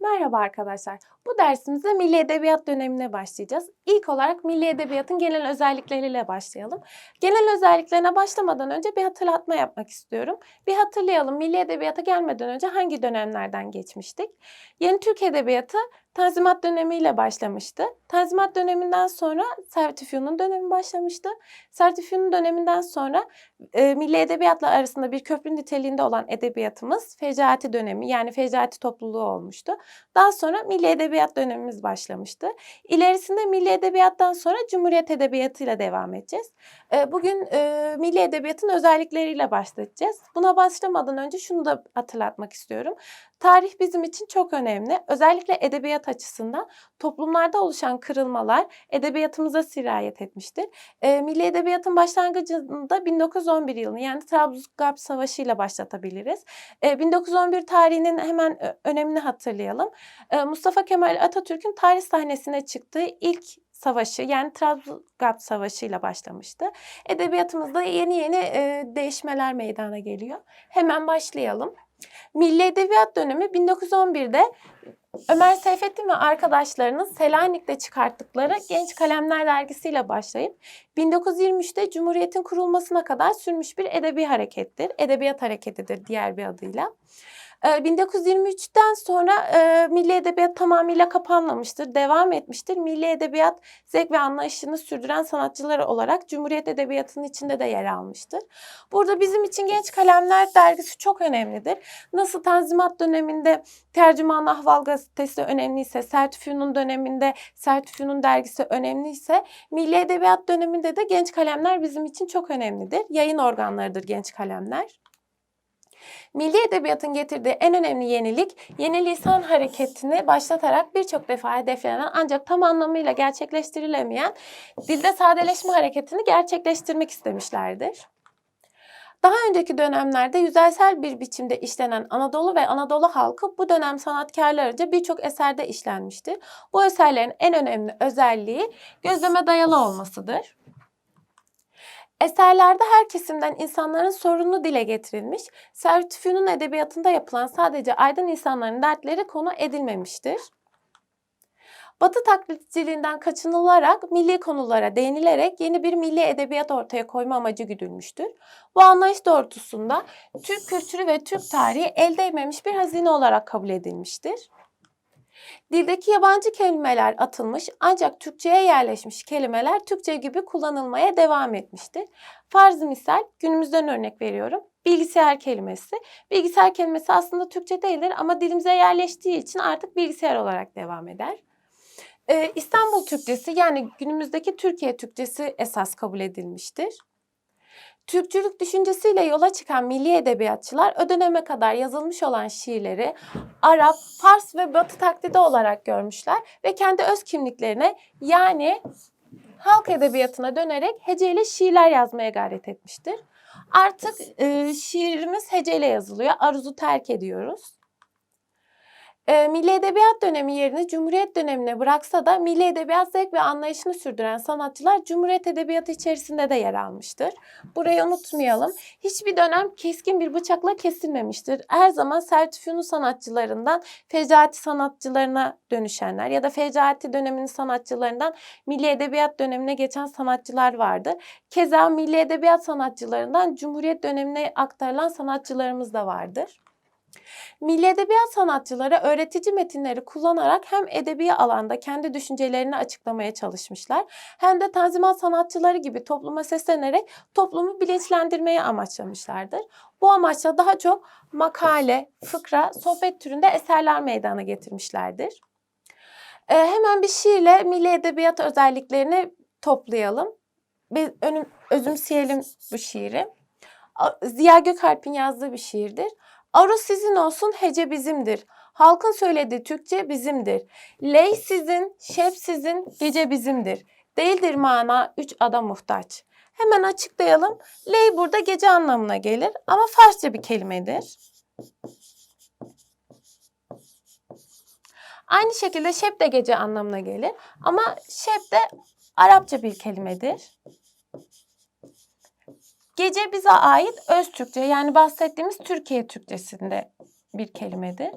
Merhaba arkadaşlar. Bu dersimizde Milli Edebiyat dönemine başlayacağız. İlk olarak Milli Edebiyat'ın genel özellikleriyle başlayalım. Genel özelliklerine başlamadan önce bir hatırlatma yapmak istiyorum. Bir hatırlayalım Milli Edebiyat'a gelmeden önce hangi dönemlerden geçmiştik? Yeni Türk Edebiyatı Tanzimat dönemiyle başlamıştı. Tanzimat döneminden sonra Sertifiyon'un dönemi başlamıştı. Sertifiyon'un döneminden sonra e, Milli Edebiyat'la arasında bir köprü niteliğinde olan edebiyatımız Fecaati dönemi yani Fecaati topluluğu olmuştu. Daha sonra Milli Edebiyat dönemimiz başlamıştı. İlerisinde Milli Edebiyat'tan sonra Cumhuriyet Edebiyatı ile devam edeceğiz. E, bugün e, Milli Edebiyat'ın özellikleriyle başlayacağız. Buna başlamadan önce şunu da hatırlatmak istiyorum. Tarih bizim için çok önemli. Özellikle edebiyat açısından toplumlarda oluşan kırılmalar edebiyatımıza sirayet etmiştir. E, Milli Edebiyat'ın başlangıcında 1911 yılını yani Trablusgarp Savaşı ile başlatabiliriz. E, 1911 tarihinin hemen önemini hatırlayalım. E, Mustafa Kemal Atatürk'ün tarih sahnesine çıktığı ilk savaşı yani Trablusgarp Savaşı ile başlamıştı. Edebiyatımızda yeni yeni e, değişmeler meydana geliyor. Hemen başlayalım. Milli Edebiyat dönemi 1911'de Ömer Seyfettin ve arkadaşlarının Selanik'te çıkarttıkları Genç Kalemler dergisiyle başlayıp 1923'te Cumhuriyet'in kurulmasına kadar sürmüş bir edebi harekettir. Edebiyat hareketidir diğer bir adıyla. Ee, 1923'ten sonra e, Milli Edebiyat tamamıyla kapanmamıştır, devam etmiştir. Milli Edebiyat zevk ve anlayışını sürdüren sanatçılar olarak Cumhuriyet Edebiyatı'nın içinde de yer almıştır. Burada bizim için Genç Kalemler dergisi çok önemlidir. Nasıl Tanzimat döneminde Tercüman Ahval gazetesi önemliyse, Sertüfyun'un döneminde Sertüfyun'un dergisi önemliyse, Milli Edebiyat döneminde de Genç Kalemler bizim için çok önemlidir. Yayın organlarıdır Genç Kalemler. Milli Edebiyat'ın getirdiği en önemli yenilik, yeni lisan hareketini başlatarak birçok defa hedeflenen ancak tam anlamıyla gerçekleştirilemeyen dilde sadeleşme hareketini gerçekleştirmek istemişlerdir. Daha önceki dönemlerde yüzeysel bir biçimde işlenen Anadolu ve Anadolu halkı bu dönem sanatkarlarınca birçok eserde işlenmiştir. Bu eserlerin en önemli özelliği gözleme dayalı olmasıdır. Eserlerde her kesimden insanların sorunu dile getirilmiş, Sertüfyun'un edebiyatında yapılan sadece aydın insanların dertleri konu edilmemiştir. Batı taklitçiliğinden kaçınılarak milli konulara değinilerek yeni bir milli edebiyat ortaya koyma amacı güdülmüştür. Bu anlayış doğrultusunda Türk kültürü ve Türk tarihi el değmemiş bir hazine olarak kabul edilmiştir. Dildeki yabancı kelimeler atılmış ancak Türkçe'ye yerleşmiş kelimeler Türkçe gibi kullanılmaya devam etmiştir. Farz misal günümüzden örnek veriyorum. Bilgisayar kelimesi. Bilgisayar kelimesi aslında Türkçe değildir ama dilimize yerleştiği için artık bilgisayar olarak devam eder. Ee, İstanbul Türkçesi yani günümüzdeki Türkiye Türkçesi esas kabul edilmiştir. Türkçülük düşüncesiyle yola çıkan milli edebiyatçılar o döneme kadar yazılmış olan şiirleri Arap, Fars ve Batı taklidi olarak görmüşler ve kendi öz kimliklerine yani halk edebiyatına dönerek heceyle şiirler yazmaya gayret etmiştir. Artık e, şiirimiz heceyle yazılıyor. Aruzu terk ediyoruz. E, Milli Edebiyat dönemi yerini Cumhuriyet dönemine bıraksa da Milli Edebiyat zevk ve anlayışını sürdüren sanatçılar Cumhuriyet Edebiyatı içerisinde de yer almıştır. Burayı unutmayalım. Hiçbir dönem keskin bir bıçakla kesilmemiştir. Her zaman Sertüfyunu sanatçılarından Fecaati sanatçılarına dönüşenler ya da Fecaati döneminin sanatçılarından Milli Edebiyat dönemine geçen sanatçılar vardır. Keza Milli Edebiyat sanatçılarından Cumhuriyet dönemine aktarılan sanatçılarımız da vardır. Milli edebiyat sanatçıları öğretici metinleri kullanarak hem edebi alanda kendi düşüncelerini açıklamaya çalışmışlar hem de tanzimat sanatçıları gibi topluma seslenerek toplumu bilinçlendirmeye amaçlamışlardır. Bu amaçla daha çok makale, fıkra, sohbet türünde eserler meydana getirmişlerdir. Ee, hemen bir şiirle milli edebiyat özelliklerini toplayalım. Bir önüm, özümseyelim bu şiiri. Ziya Gökalp'in yazdığı bir şiirdir. Aruz sizin olsun, hece bizimdir. Halkın söylediği Türkçe bizimdir. Ley sizin, şef sizin, gece bizimdir. Değildir mana üç ada muhtaç. Hemen açıklayalım. Ley burada gece anlamına gelir ama Farsça bir kelimedir. Aynı şekilde şep de gece anlamına gelir ama şep de Arapça bir kelimedir. Gece bize ait öz Türkçe yani bahsettiğimiz Türkiye Türkçesinde bir kelimedir.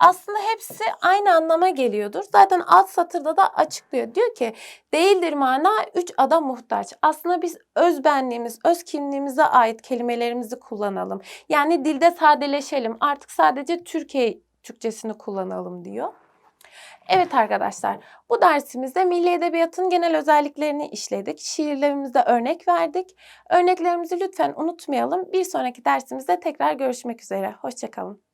Aslında hepsi aynı anlama geliyordur. Zaten alt satırda da açıklıyor. Diyor ki değildir mana üç ada muhtaç. Aslında biz öz benliğimiz, öz kimliğimize ait kelimelerimizi kullanalım. Yani dilde sadeleşelim. Artık sadece Türkiye Türkçesini kullanalım diyor. Evet arkadaşlar, bu dersimizde milli edebiyatın genel özelliklerini işledik. Şiirlerimizde örnek verdik. Örneklerimizi lütfen unutmayalım. Bir sonraki dersimizde tekrar görüşmek üzere. Hoşçakalın.